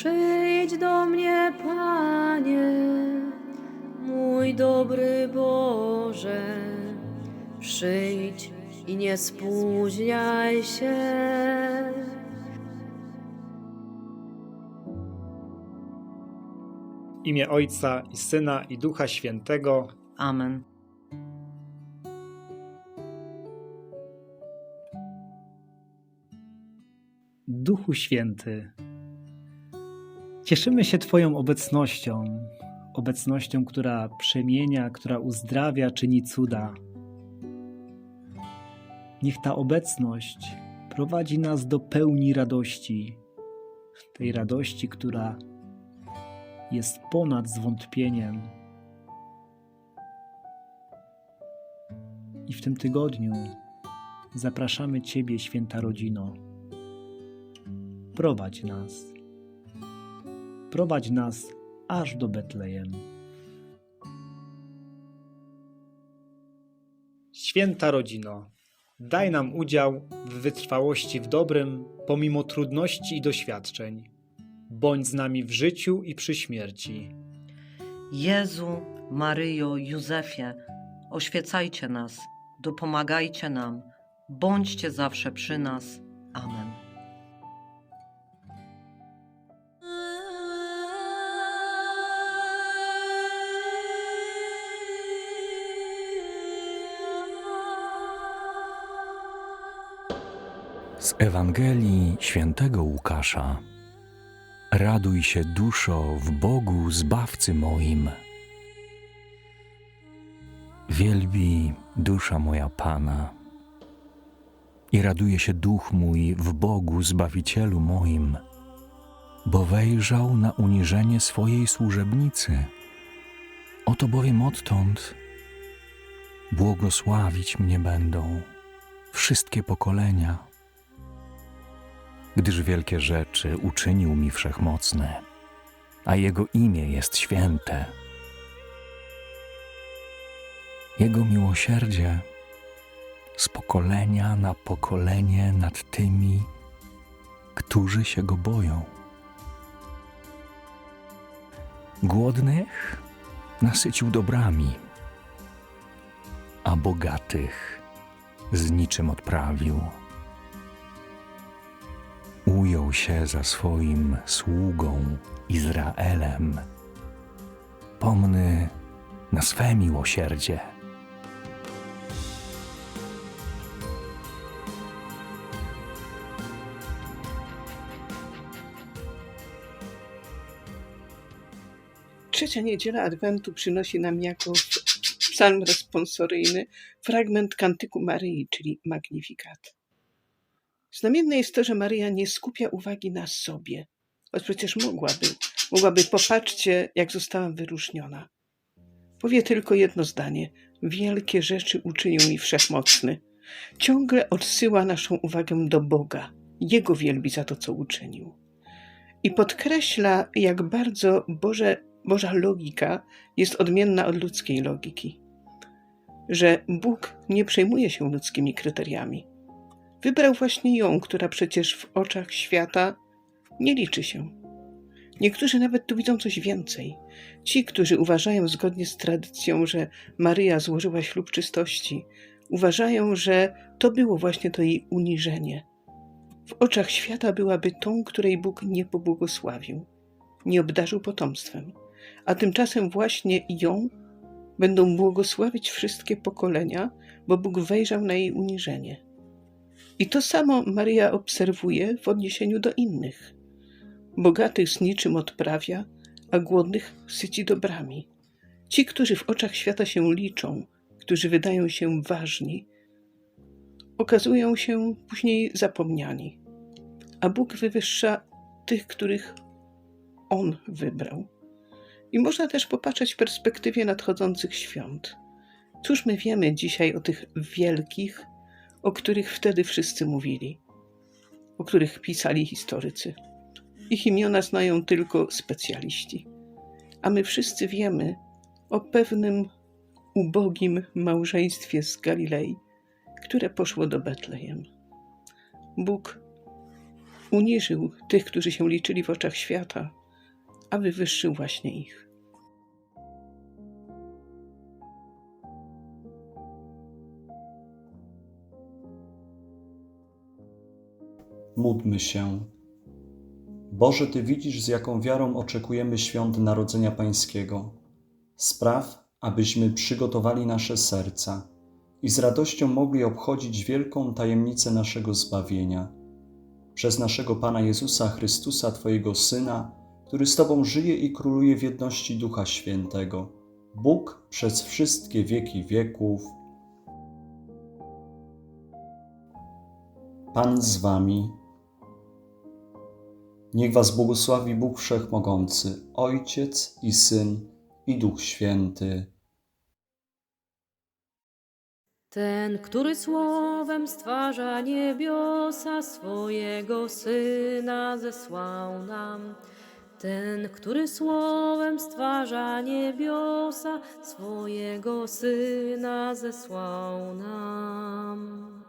Przyjdź do mnie, Panie, mój dobry Boże. Przyjdź i nie spóźniaj się. W imię Ojca i Syna i Ducha Świętego. Amen. Duchu Święty, cieszymy się Twoją obecnością, obecnością, która przemienia, która uzdrawia, czyni cuda. Niech ta obecność prowadzi nas do pełni radości, tej radości, która jest ponad zwątpieniem. I w tym tygodniu zapraszamy Ciebie, święta rodzino. Prowadź nas. Prowadź nas aż do Betlejem. Święta rodzino, daj nam udział w wytrwałości w dobrym, pomimo trudności i doświadczeń. Bądź z nami w życiu i przy śmierci. Jezu, Maryjo, Józefie, oświecajcie nas, dopomagajcie nam, bądźcie zawsze przy nas. Amen. Z Ewangelii świętego Łukasza. Raduj się, duszo, w Bogu Zbawcy moim. Wielbi dusza moja Pana. I raduje się duch mój w Bogu Zbawicielu moim, bo wejrzał na uniżenie swojej służebnicy. Oto bowiem odtąd błogosławić mnie będą wszystkie pokolenia gdyż wielkie rzeczy uczynił mi wszechmocny, a Jego imię jest święte. Jego miłosierdzie z pokolenia na pokolenie nad tymi, którzy się Go boją. Głodnych nasycił dobrami, a bogatych z niczym odprawił ujął się za swoim sługą Izraelem. Pomny na swe miłosierdzie. Trzecia niedziela Adwentu przynosi nam jako psalm responsoryjny fragment kantyku Maryi, czyli Magnifikat. Znamienne jest to, że Maryja nie skupia uwagi na sobie, choć przecież mogłaby. Mogłaby, popatrzcie, jak zostałam wyróżniona. Powie tylko jedno zdanie: Wielkie rzeczy uczynił mi wszechmocny. Ciągle odsyła naszą uwagę do Boga, Jego wielbi za to, co uczynił. I podkreśla, jak bardzo Boże, Boża logika jest odmienna od ludzkiej logiki. Że Bóg nie przejmuje się ludzkimi kryteriami Wybrał właśnie ją, która przecież w oczach świata nie liczy się. Niektórzy nawet tu widzą coś więcej. Ci, którzy uważają zgodnie z tradycją, że Maryja złożyła ślub czystości, uważają, że to było właśnie to jej uniżenie. W oczach świata byłaby tą, której Bóg nie pobłogosławił, nie obdarzył potomstwem, a tymczasem właśnie ją będą błogosławić wszystkie pokolenia, bo Bóg wejrzał na jej uniżenie. I to samo Maria obserwuje w odniesieniu do innych. Bogatych z niczym odprawia, a głodnych syci dobrami. Ci, którzy w oczach świata się liczą, którzy wydają się ważni, okazują się później zapomniani. A Bóg wywyższa tych, których On wybrał. I można też popatrzeć w perspektywie nadchodzących świąt. Cóż my wiemy dzisiaj o tych wielkich, o których wtedy wszyscy mówili, o których pisali historycy. Ich imiona znają tylko specjaliści. A my wszyscy wiemy o pewnym ubogim małżeństwie z Galilei, które poszło do Betlejem. Bóg uniżył tych, którzy się liczyli w oczach świata, a wywyższył właśnie ich. Módlmy się. Boże, Ty widzisz, z jaką wiarą oczekujemy świąt Narodzenia Pańskiego. Spraw, abyśmy przygotowali nasze serca i z radością mogli obchodzić wielką tajemnicę naszego zbawienia. Przez naszego Pana Jezusa Chrystusa, Twojego Syna, który z Tobą żyje i króluje w jedności Ducha Świętego, Bóg przez wszystkie wieki wieków. Pan z Wami. Niech Was błogosławi Bóg Wszechmogący, Ojciec i Syn i Duch Święty. Ten, który słowem stwarza niebiosa, swojego Syna zesłał nam. Ten, który słowem stwarza niebiosa, swojego Syna zesłał nam.